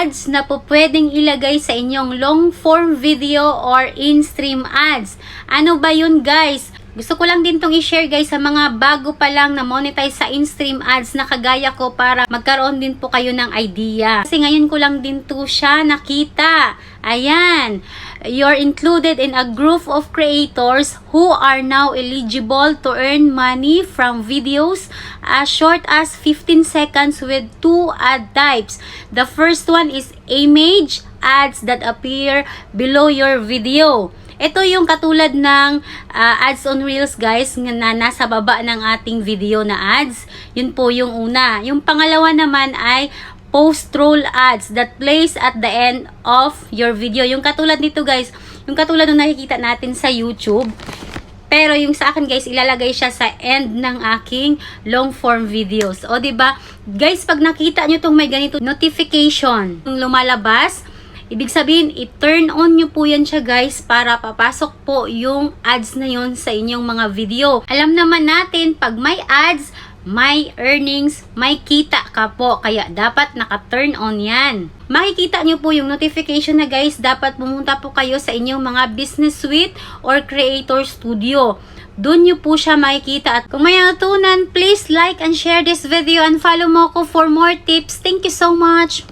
ads na po pwedeng ilagay sa inyong long form video or in-stream ads. Ano ba yun guys? Gusto ko lang din tong i-share guys sa mga bago pa lang na monetize sa in-stream ads na kagaya ko para magkaroon din po kayo ng idea. Kasi ngayon ko lang din to siya nakita. Ayan. You're included in a group of creators who are now eligible to earn money from videos as short as 15 seconds with two ad types. The first one is image ads that appear below your video. Ito yung katulad ng ah, ads on Reels guys na nasa baba ng ating video na ads. Yun po yung una. Yung pangalawa naman ay post-roll ads that plays at the end of your video. Yung katulad nito guys, yung katulad ng nakikita natin sa YouTube. Pero yung sa akin guys, ilalagay siya sa end ng aking long form videos. O ba? Guys, pag nakita nyo tong may ganito notification, yung lumalabas, Ibig sabihin, i-turn on nyo po yan siya guys para papasok po yung ads na yon sa inyong mga video. Alam naman natin, pag may ads, may earnings, may kita ka po. Kaya dapat naka-turn on yan. Makikita nyo po yung notification na guys, dapat pumunta po kayo sa inyong mga business suite or creator studio. Doon nyo po siya makikita. At kung may natutunan, please like and share this video and follow mo ko for more tips. Thank you so much!